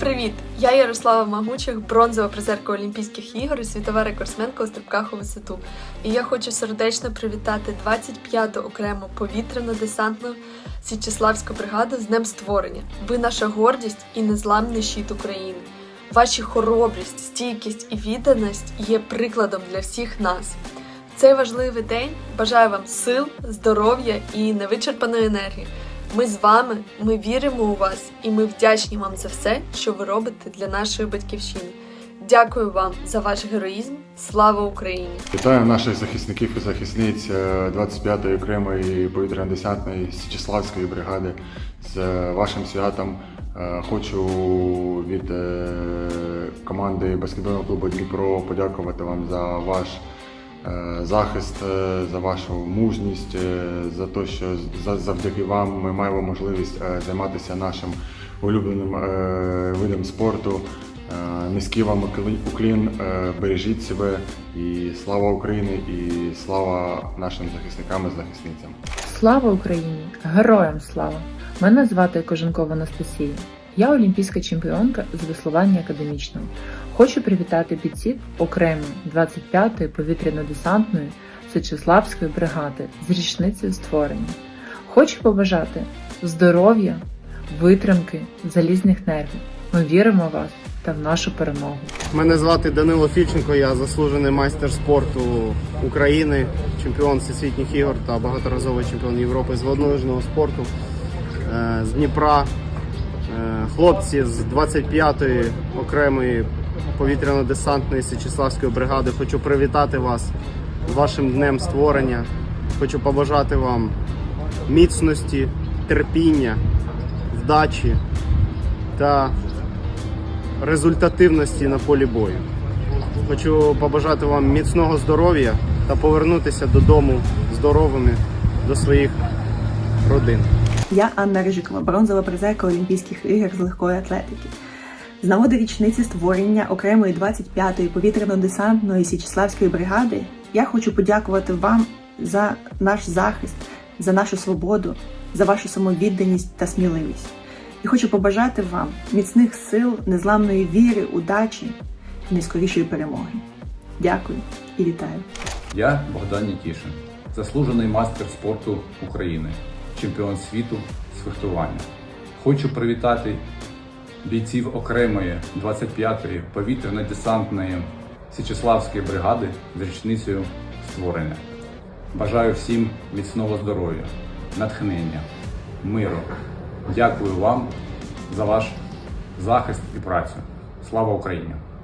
Привіт! Я Ярослава Магучих, бронзова призерка Олімпійських ігор і світова рекордсменка у стрибках у висоту. І я хочу сердечно привітати 25-ту окрему повітряно-десантну Січеславську бригаду з Днем Створення. Ви наша гордість і незламний щит України. Ваші хоробрість, стійкість і відданість є прикладом для всіх нас. В Цей важливий день бажаю вам сил, здоров'я і невичерпаної енергії. Ми з вами, ми віримо у вас і ми вдячні вам за все, що ви робите для нашої батьківщини. Дякую вам за ваш героїзм. Слава Україні! Вітаю наших захисників і захисниць е, 25-ї окремої повітряно-десантної Січеславської бригади з е, вашим святом. Е, Хочу від е, команди баскетбольного клубу Дніпро подякувати вам за ваш е, захист, е, за вашу мужність, е, за те, що за- завдяки вам ми маємо можливість е, займатися нашим улюбленим е, видом спорту. Е, Низький вам уклін, е, бережіть себе і слава Україні, і слава нашим захисникам і захисницям. Слава Україні! Героям слава! Мене звати Коженкова Анастасія. Я олімпійська чемпіонка з веслування академічного. Хочу привітати бійців окремої 25-ї повітряно-десантної Сичеславської бригади з річницею створення. Хочу побажати здоров'я, витримки, залізних нервів. Ми віримо в вас та в нашу перемогу. Мене звати Данило Фільченко, я заслужений майстер спорту України, чемпіон всесвітніх ігор та багаторазовий чемпіон Європи з воднолижного спорту Е, з Дніпра. Е, Хлопці з 25-ї окремої повітряно-десантної Січеславської бригади. Хочу привітати вас вашим днем створення. Хочу побажати вам міцності, терпіння, вдачі та результативності на полі бою. Хочу побажати вам міцного здоров'я та повернутися додому здоровими до своїх родин. Я Анна Рижикова, бронзова призерка Олімпійських ігор з легкої атлетики. З нагоди річниці створення окремої 25-ї повітряно-десантної Січеславської бригади я хочу подякувати вам за наш захист, за нашу свободу, за вашу самовідданість та сміливість. І хочу побажати вам міцних сил, незламної віри, удачі і найскорішої перемоги. Дякую і вітаю! Я Богдан Нікішин, заслужений мастер спорту України, чемпіон світу з фехтування. Хочу привітати бійців окремої 25-ї повітряно-десантної Січеславської бригади з річницею створення. Бажаю всім міцного здоров'я, натхнення, миру. Дякую вам за ваш захист і працю. Слава Україні!